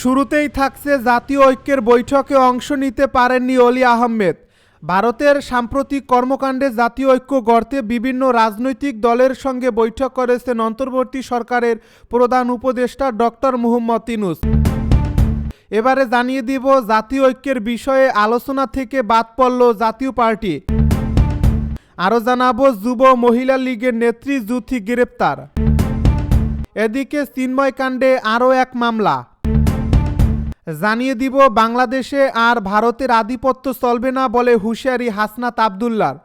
শুরুতেই থাকছে জাতীয় ঐক্যের বৈঠকে অংশ নিতে পারেননি অলি আহমেদ। ভারতের সাম্প্রতিক কর্মকাণ্ডে জাতীয় ঐক্য গড়তে বিভিন্ন রাজনৈতিক দলের সঙ্গে বৈঠক করেছেন অন্তর্বর্তী সরকারের প্রধান উপদেষ্টা ডক্টর মুহম্মদ ইনুস। এবারে জানিয়ে দিব জাতীয় ঐক্যের বিষয়ে আলোচনা থেকে বাদ পড়ল জাতীয় পার্টি। আরও জানাব যুব মহিলা লীগের নেত্রী জুথি গ্রেপ্তার। এদিকে চিন্ময় কাণ্ডে আরও এক মামলা। জানিয়ে দিব, বাংলাদেশে আর ভারতের আধিপত্য চলবে না বলে হুঁশিয়ারি হাসনাত আবদুল্লার।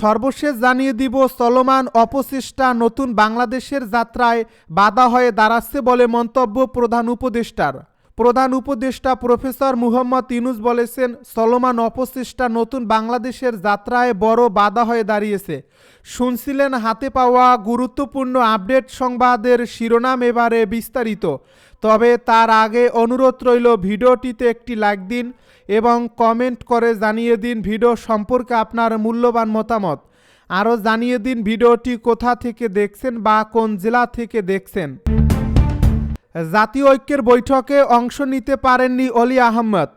সর্বশেষ জানিয়ে দিব, চলমান অপচেষ্টা নতুন বাংলাদেশের যাত্রায় বাধা হয়ে দাঁড়াচ্ছে বলে মন্তব্য প্রধান উপদেষ্টার। প্রধান উপদেষ্টা প্রফেসর মুহম্মদ ইনুস বলেছেন চলমান অপচেষ্টা নতুন বাংলাদেশের যাত্রায় বড় বাধা হয়ে দাঁড়িয়েছে। শুনছিলেন, হাতে পাওয়া গুরুত্বপূর্ণ আপডেট সংবাদের শিরোনাম এবারে বিস্তারিত। তবে তার আগে অনুরোধ রইল, ভিডিওটিতে একটি লাইক দিন এবং কমেন্ট করে জানিয়ে দিন ভিডিও সম্পর্কে আপনার মূল্যবান মতামত। আরও জানিয়ে দিন ভিডিওটি কোথা থেকে দেখছেন বা কোন জেলা থেকে দেখছেন। জাতীয় ঐক্যের বৈঠকে অংশ নিতে পারেননি অলি আহমদ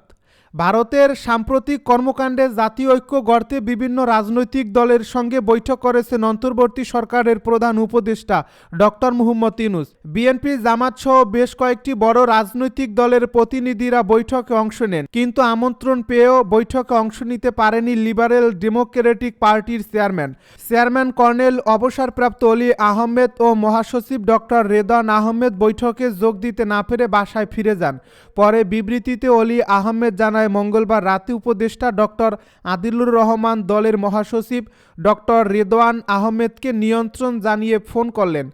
ভারতের সাম্প্রতিক কর্মকাণ্ডে জাতীয় ঐক্য গড়তে বিভিন্ন রাজনৈতিক দলের সঙ্গে বৈঠক করেছেন অন্তর্বর্তী সরকারের প্রধান উপদেষ্টা ডক্টর মুহম্মদ ইনুস বিএনপি জামাত সহ বেশ কয়েকটি বড় রাজনৈতিক দলের প্রতিনিধিরা বৈঠকে অংশ নেন, কিন্তু আমন্ত্রণ পেয়েও বৈঠকে অংশ নিতে পারেনি লিবারেল ডেমোক্রেটিক পার্টির চেয়ারম্যান। চেয়ারম্যান কর্নেল অবসরপ্রাপ্ত অলি আহমেদ ও মহাসচিব ডক্টর রেদান আহমেদ বৈঠকে যোগ দিতে না পেরে বাসায় ফিরে যান। পরে বিবৃতিতে অলি আহমেদ জানায় মঙ্গলবার রাতে উপদেষ্টা ডক্টর আদিলুর রহমান দলের মহাসচিব ডক্টর রেদওয়ান আহমেদকে নিয়ন্ত্রণ জানিয়ে ফোন করলেন।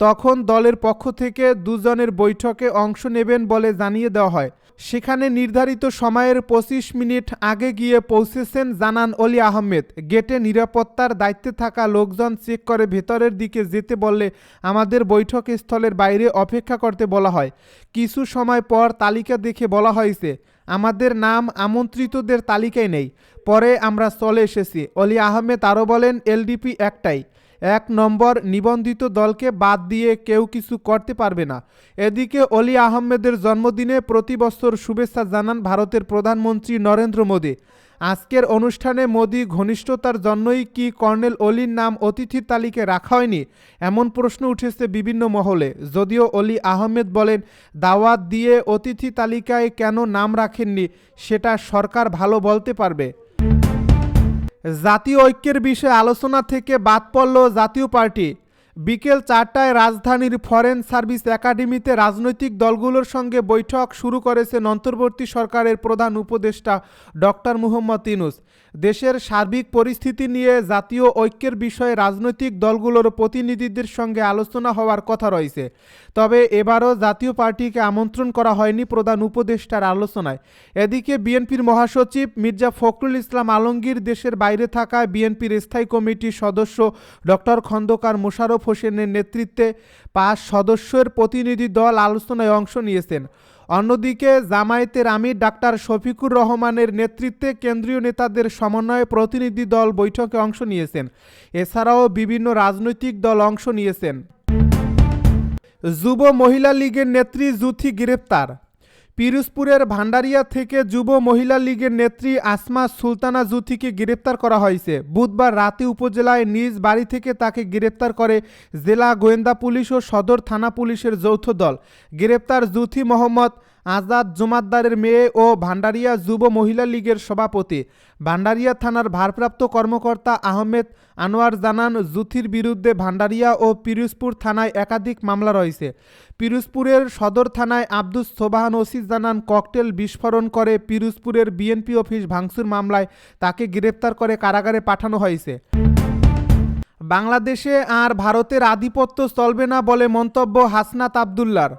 তখন দলের পক্ষ থেকে দুজনের বৈঠকে অংশ নেবেন বলে জানিয়ে দেওয়া হয়। সেখানে নির্ধারিত সময়ের পঁচিশ মিনিট আগে গিয়ে পৌঁছেছেন, জানান অলি আহমেদ। গেটে নিরাপত্তার দায়িত্বে থাকা লোকজন চেক করে ভেতরের দিকে যেতে বললে আমাদের বৈঠক স্থলের বাইরে অপেক্ষা করতে বলা হয়। কিছু সময় পর তালিকা দেখে বলা হয়েছে আমাদের নাম আমন্ত্রিতদের তালিকায় নেই। পরে আমরা চলে এসেছি। অলি আহমেদ আরও বলেন, এলডিপি একটাই। এক নম্বর, নিবন্ধিত দলকে বাদ দিয়ে কেউ কিছু করতে পারবে না। এদিকে অলি আহমেদের জন্মদিনে প্রতি বছর শুভেচ্ছা জানান ভারতের প্রধানমন্ত্রী নরেন্দ্র মোদী। আজকের অনুষ্ঠানে মোদী ঘনিষ্ঠতার জন্যই কি কর্নেল অলির নাম অতিথির তালিকায় রাখা হয়নি? এমন প্রশ্ন উঠেছে বিভিন্ন মহলে। যদিও অলি আহমেদ বলেন, দাওয়াত দিয়ে অতিথি তালিকায় কেন নাম রাখেননি, সেটা সরকার ভালো বলতে পারবে। জাতীয় ঐক্যের বিষয়ে আলোচনা থেকে বাদ পড়ল জাতীয় পার্টি। বিকেল চারটায় রাজধানীর ফরেন সার্ভিস একাডেমিতে রাজনৈতিক দলগুলোর সঙ্গে বৈঠক শুরু করেছেন অন্তর্বর্তী সরকারের প্রধান উপদেষ্টা ডক্টর মুহম্মদ ইনুস দেশের সার্বিক পরিস্থিতি নিয়ে জাতীয় ঐক্যের বিষয়ে রাজনৈতিক দলগুলোর প্রতিনিধিদের সঙ্গে আলোচনা হওয়ার কথা রয়েছে। তবে এবারও জাতীয় পার্টিকে আমন্ত্রণ করা হয়নি প্রধান উপদেষ্টার আলোচনায়। এদিকে বিএনপির মহাসচিব মির্জা ফখরুল ইসলাম আলমগীর দেশের বাইরে থাকা বিএনপির স্থায়ী কমিটির সদস্য ডক্টর খন্দকার মোশাররফ হোসেনের নেতৃত্বে পাঁচ সদস্যের প্রতিনিধি দল আলোচনায় অংশ নিয়েছেন। অন্যদিকে জামায়াতের আমির ডাক্তার শফিকুর রহমানের নেতৃত্বে কেন্দ্রীয় নেতাদের সমন্বয়ে প্রতিনিধি দল বৈঠকে অংশ নিয়েছেন। এছাড়াও বিভিন্ন রাজনৈতিক দল অংশ নিয়েছেন। যুব মহিলা লীগের নেত্রী জুথি গ্রেপ্তার। পিরোজপুরের ভান্ডারিয়া থেকে যুব মহিলা লীগের নেত্রী আসমা সুলতানা জুথিকে গ্রেপ্তার করা হয়েছে। বুধবার রাতে উপজেলায় নিজ বাড়ি থেকে তাকে গ্রেপ্তার করে জেলা গোয়েন্দা পুলিশ ও সদর থানা পুলিশের যৌথ দল। গ্রেপ্তার জুথি মোহাম্মদ আজাদ জুমাদ্দারের মেয়ে ও ভান্ডারিয়া যুব মহিলা লীগের সভাপতি। ভান্ডারিয়া থানার ভারপ্রাপ্ত কর্মকর্তা আহমেদ আনোয়ার জানান জুথির বিরুদ্ধে ভান্ডারিয়া ও পিরোজপুর থানায় একাধিক মামলা রয়েছে। পিরোজপুরের সদর থানায় আব্দুস সোবাহান ওসি জানান, ককটেল বিস্ফোরণ করে পিরোজপুরের বিএনপি অফিস ভাঙচুর মামলায় তাকে গ্রেপ্তার করে কারাগারে পাঠানো হয়েছে। বাংলাদেশে আর ভারতের আধিপত্য চলবে না বলে মন্তব্য হাসনাত আবদুল্লার।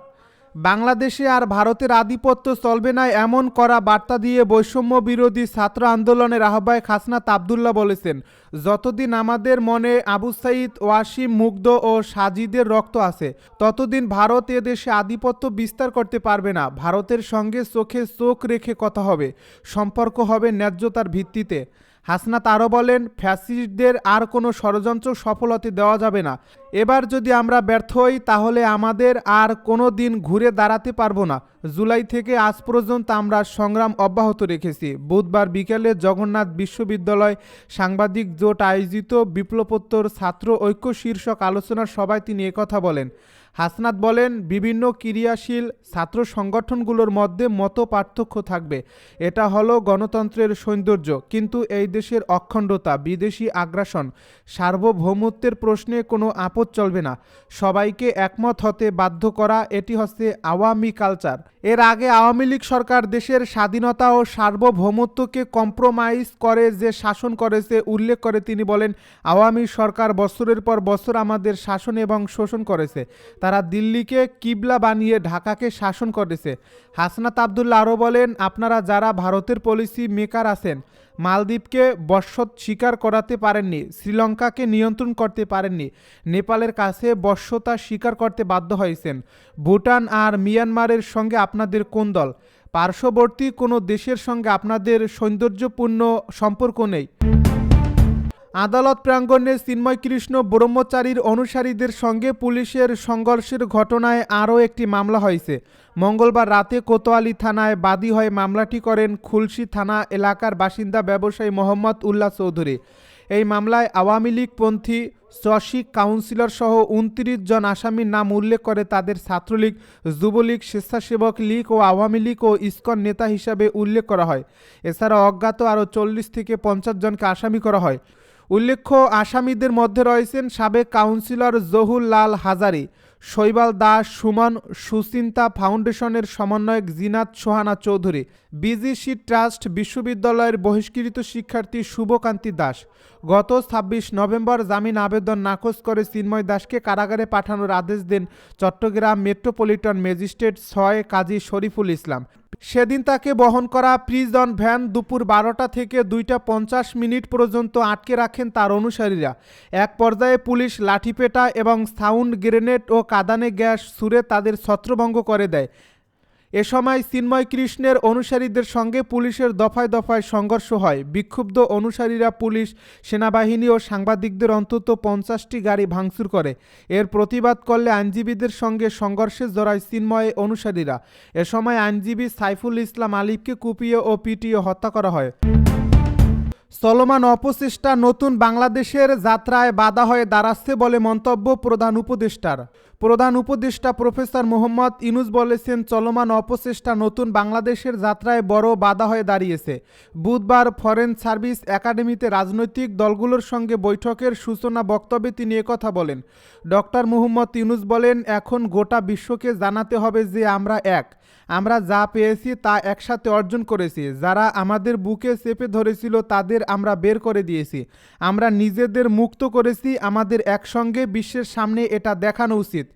বাংলাদেশে আর ভারতের আধিপত্য চলবে না এমন করা বার্তা দিয়ে বৈষম্য বিরোধী ছাত্র আন্দোলনের আহ্বায়ক হাসনাত আবদুল্লাহ বলেছেন, যতদিন আমাদের মনে আবু সাইদ, ওয়াসিম, মুগ্ধ ও সাজিদের রক্ত আছে, ততদিন ভারত এ দেশে আধিপত্য বিস্তার করতে পারবে না। ভারতের সঙ্গে চোখে চোখ রেখে কথা হবে। সম্পর্ক হবে ন্যায্যতার ভিত্তিতে। হাসনাত আরও বলেন, ফ্যাসিস্টদের আর কোনো ষড়যন্ত্র সফল হতে দেওয়া যাবে না। এবার যদি আমরা ব্যর্থ হই, তাহলে আমাদের আর কোনো দিন ঘুরে দাঁড়াতে পারব না। জুলাই থেকে আজ পর্যন্ত আমরা সংগ্রাম অব্যাহত রেখেছি। বুধবার বিকেলে জগন্নাথ বিশ্ববিদ্যালয় সাংবাদিক জোট আয়োজিত বিপ্লবোত্তর ছাত্র ঐক্য শীর্ষক আলোচনার সভায় তিনি একথা বলেন। হাসনাত বলেন, বিভিন্ন ক্রিয়াশীল ছাত্র সংগঠনগুলোর মধ্যে মত পার্থক্য থাকবে। এটা হলো গণতন্ত্রের সৌন্দর্য, কিন্তু এই দেশের অখণ্ডতা, বিদেশি আগ্রাসন, সার্বভৌমত্বের প্রশ্নে কোনো আপদ চলবে না। সবাইকে একমত হতে বাধ্য করা, এটি হচ্ছে আওয়ামী কালচার। এর আগে আওয়ামী লীগ সরকার দেশের স্বাধীনতা ও সার্বভৌমত্বকে কম্প্রোমাইজ করে যে শাসন করেছে, উল্লেখ করে তিনি বলেন, আওয়ামী সরকার বছরের পর বছর আমাদের শাসন এবং শোষণ করেছে। তারা দিল্লিকে কিবলা বানিয়ে ঢাকাকে শাসন করেছে। হাসনাত আবদুল্লা আরও বলেন, আপনারা যারা ভারতের পলিসি মেকার আছেন, মালদ্বীপকে বর্ষত স্বীকার করাতে পারেননি, শ্রীলঙ্কাকে নিয়ন্ত্রণ করতে পারেননি, নেপালের কাছে বর্ষতা স্বীকার করতে বাধ্য হয়েছেন। ভুটান আর মিয়ানমারের সঙ্গে আপনাদের কোন দল? পার্শ্ববর্তী কোনো দেশের সঙ্গে আপনাদের সৌন্দর্যপূর্ণ সম্পর্ক নেই। আদালত প্রাঙ্গণে চিন্ময় কৃষ্ণ ব্রহ্মচারীর অনুসারীদের সঙ্গে পুলিশের সংঘর্ষের ঘটনায় আরও একটি মামলা হয়েছে। মঙ্গলবার রাতে কোতোয়ালি থানায় বাদী হয়ে মামলাটি করেন খুলশি থানা এলাকার বাসিন্দা ব্যবসায়ী মোহাম্মদ উল্লাহ চৌধুরী। এই মামলায় আওয়ামী লীগপন্থী চসিক কাউন্সিলর সহ উনত্রিশ জন আসামির নাম উল্লেখ করে তাদের ছাত্রলীগ, যুবলীগ, স্বেচ্ছাসেবক লীগ ও আওয়ামী লীগ ও ইসকন নেতা হিসাবে উল্লেখ করা হয়। এছাড়া অজ্ঞাত আরও চল্লিশ থেকে পঞ্চাশ জনকে আসামি করা হয়। উল্লেখ্য, আসামিদের মধ্যে রয়েছেন সাবেক কাউন্সিলর জহুর লাল হাজারি, শৈবাল দাস, সুমন, সুচিন্তা ফাউন্ডেশনের সমন্বয়ক জিনাত সোহানা চৌধুরী, বিজিসি ট্রাস্ট বিশ্ববিদ্যালয়ের বহিষ্কৃত শিক্ষার্থী শুভকান্তি দাস। গত ছাব্বিশ নভেম্বর জামিন আবেদন নাকচ করে চিন্ময় দাসকে কারাগারে পাঠানোর আদেশ দেন চট্টগ্রাম মেট্রোপলিটন ম্যাজিস্ট্রেট ছয় কাজী শরীফুল ইসলাম। সেদিন তাকে বহন করা প্রিজন ভ্যান দুপুর বারোটা থেকে দুইটা পঞ্চাশ মিনিট পর্যন্ত আটকে রাখেন তার অনুসারীরা। এক পর্যায়ে পুলিশ লাঠিপেটা এবং সাউন্ড গ্রেনেড ও কাদানে গ্যাস সুরে তাদের ছত্রভঙ্গ করে দেয়। এ সময় চিন্ময় কৃষ্ণের অনুসারীদের সঙ্গে পুলিশের দফায় দফায় সংঘর্ষ হয়। বিক্ষুব্ধ অনুসারীরা পুলিশ, সেনাবাহিনী ও সাংবাদিকদের অন্তত পঞ্চাশটি গাড়ি ভাঙচুর করে। এর প্রতিবাদ করলে আইনজীবীদের সঙ্গে সংঘর্ষে জড়ায় চিন্ময় অনুসারীরা। এ সময় আইনজীবী সাইফুল ইসলাম আলিফকে কুপিয়ে ও পিটিয়ে হত্যা করা হয়। চলমান অপচেষ্টা নতুন বাংলাদেশের যাত্রায় বাধা হয়ে দাঁড়াচ্ছে বলে মন্তব্য প্রধান উপদেষ্টার। প্রধান উপদেষ্টা প্রফেসর মোহাম্মদ ইনুস বলেছেন, চলমান অপচেষ্টা নতুন বাংলাদেশের যাত্রায় বড় বাধা হয়ে দাঁড়িয়েছে। বুধবার ফরেন সার্ভিস একাডেমিতে রাজনৈতিক দলগুলোর সঙ্গে বৈঠকের সূচনা বক্তব্যে তিনি একথা বলেন ডক্টর মুহম্মদ ইউনুস বলেন, এখন গোটা বিশ্বকে জানাতে হবে যে আমরা এক। আমরা যা পেয়েছি তা একসাথে অর্জন করেছি। যারা আমাদের বুকে চেপে ধরেছিল, তাদের আমরা বের করে দিয়েছি। আমরা নিজেদের মুক্ত করেছি। আমাদের একসঙ্গে বিশ্বের সামনে এটা দেখানো উচিত।